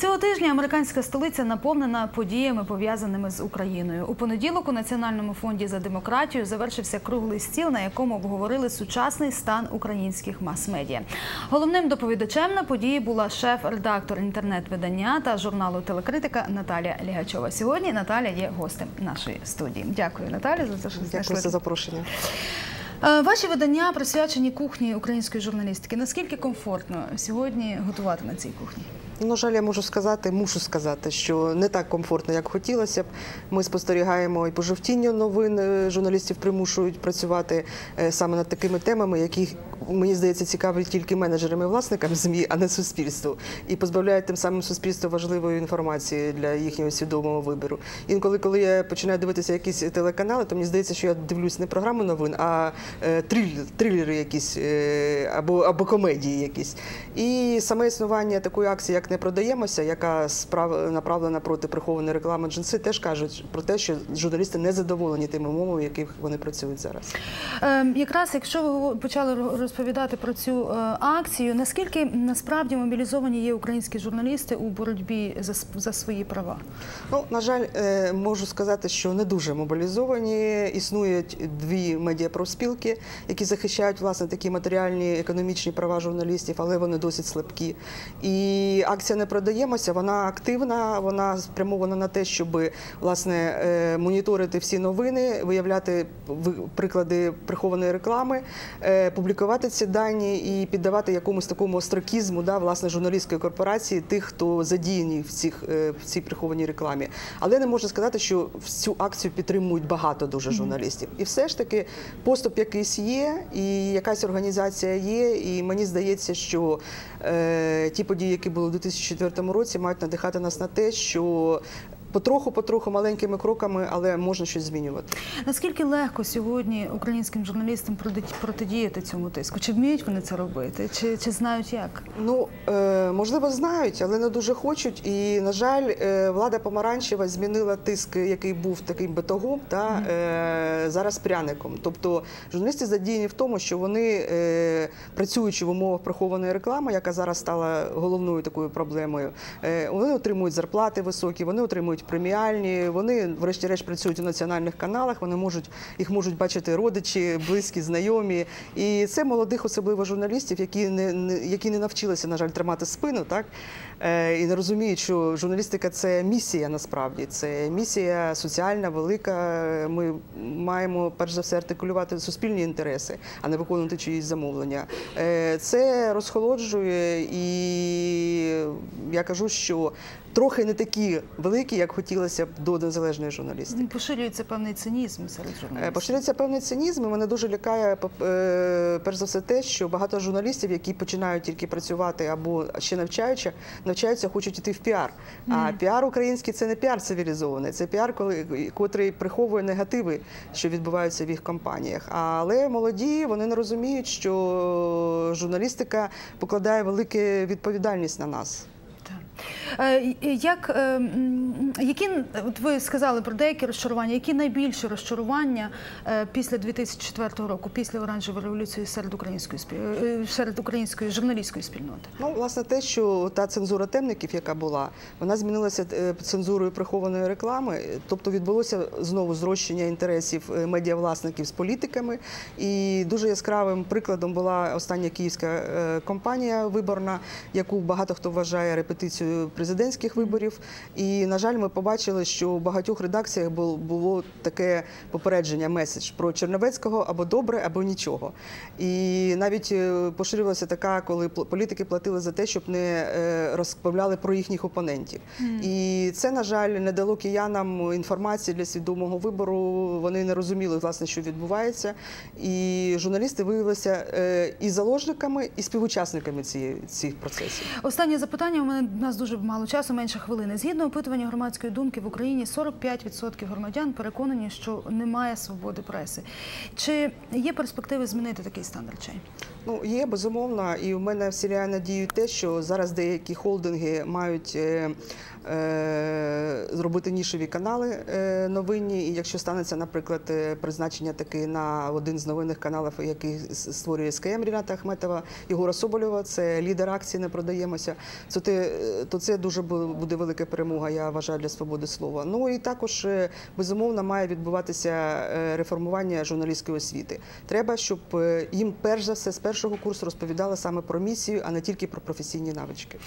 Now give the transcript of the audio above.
Цього тижня американська столиця наповнена подіями, пов'язаними з Україною. У понеділок у Національному фонді за демократію завершився круглий стіл, на якому обговорили сучасний стан українських мас-медіа. Головним доповідачем на події була шеф-редактор інтернет-видання та журналу Телекритика Наталія Лігачова. Сьогодні Наталя є гостем нашої студії. Дякую, Наталя, за те, що Дякую за запрошення. Е, Ваші видання присвячені кухні української журналістики. Наскільки комфортно сьогодні готувати на цій кухні? Ну, На жаль, я можу сказати, мушу сказати, що не так комфортно, як хотілося б. Ми спостерігаємо і пожовтіння новин. е, Журналістів примушують працювати е, саме над такими темами, які мені здається цікаві тільки менеджерам і власникам змі, а не суспільству, і позбавляють тим самим суспільство важливої інформації для їхнього свідомого вибору. Інколи, коли я починаю дивитися якісь телеканали, то мені здається, що я дивлюсь не програму новин, а е, трилери якісь або, або комедії якісь. І саме існування такої акції, як не продаємося, яка справ направлена проти прихованої реклами джинси, теж кажуть про те, що журналісти не задоволені тими умовами, в яких вони працюють зараз. Е, Якраз якщо ви почали розповідати про цю е, акцію, наскільки насправді мобілізовані є українські журналісти у боротьбі за, за свої права? Ну, на жаль, е, можу сказати, що не дуже мобілізовані. Існують дві медіапрофспілки, які захищають власне такі матеріальні економічні права журналістів, але вони досить слабкі. І акція не продаємося. Вона активна, вона спрямована на те, щоб власне е, моніторити всі новини, виявляти приклади прихованої реклами, е, публікувати ці дані і піддавати якомусь такому остракізму, да, власне, журналістської корпорації, тих, хто задіяні в цих е, в цій прихованій рекламі. Але не можна сказати, що цю акцію підтримують багато дуже журналістів. І все ж таки поступ якийсь є, і якась організація є. І мені здається, що е, ті події, які були у 2004 році, мають надихати нас на те, що потроху-потроху маленькими кроками, але можна щось змінювати. Наскільки легко сьогодні українським журналістам проти- протидіяти цьому тиску? Чи вміють вони це робити? Чи, чи знають як? Ну е, можливо, знають, але не дуже хочуть. І на жаль, е, влада помаранчева змінила тиск, який був таким батогом, та е, зараз пряником. Тобто журналісти задіяні в тому, що вони працюючи в умовах прихованої реклами, яка зараз стала головною такою проблемою, вони отримують зарплати високі, вони отримують преміальні. Вони, врешті-решт, працюють у національних каналах. Вони можуть їх можуть бачити родичі, близькі, знайомі. І це молодих, особливо журналістів, які не, не які не навчилися, на жаль, тримати спину, так е, і не розуміють, що журналістика це місія насправді. Це місія соціальна, велика. Ми маємо перш за все артикулювати суспільні інтереси, а не виконувати чиїсь замовлення. Е, Це розхолоджує, і я кажу, що трохи не такі великі, як хотілося б до незалежної журналістики. Поширюється певний цинізм серед Е, журналістів. Поширюється певний цинізм. і Мене дуже лякає е, перш за все те, що багато журналістів, які починають тільки працювати або ще навчаючи, навчаються, хочуть йти в піар. А піар український це не піар цивілізований, це піар, коли котрий приховує негативи, що відбуваються в їх компаніях. Але молоді вони не розуміють, що журналістика покладає велику відповідальність на нас. Так. Е, Як, е, м, які, от ви сказали про деякі розчарування, які найбільші розчарування е, після 2004 року, після оранжевої революції серед української е, серед української журналістської спільноти? Ну, власне, те, що та цензура темників, яка була, вона змінилася е, цензурою прихованої реклами. Тобто відбулося знову зрощення інтересів медіавласників з політиками. І дуже яскравим прикладом була остання київська компанія виборна, яку багато хто вважає репетицією президентських виборів. І, на жаль, ми побачили, що в багатьох редакціях бул- було таке попередження, меседж про Черновецького або добре, або нічого. І навіть е, поширювалася така, коли політики платили за те, щоб не е, розповідали про їхніх опонентів. І це, на жаль, не дало киянам інформації для свідомого вибору. Вони не розуміли, власне, що відбувається. І журналісти виявилися е, і заложниками, і співучасниками цієї цих процесів. Останнє запитання. У мене у нас дуже мало часу, менше хвилини. Згідно опитування громадської думки в Україні 45% громадян переконані, що немає свободи преси. Чи є перспективи змінити такий стан речей? Ну, є безумовно, і в мене вселяє надію те, що зараз деякі холдинги мають е, е, зробити нішеві канали е, новинні. І якщо станеться, наприклад, е, призначення таки на один з новинних каналів, який створює СКМ Ріната Ахметова, Єгора Соболєва, це лідер акції, не продаємося. Це то це дуже буде велика перемога, я вважаю, для свободи слова. Ну і також е, безумовно має відбуватися е, реформування журналістської освіти. Треба, щоб е, їм перш за все з першого курсу розповідали саме про місію, а не тільки про професійні навички.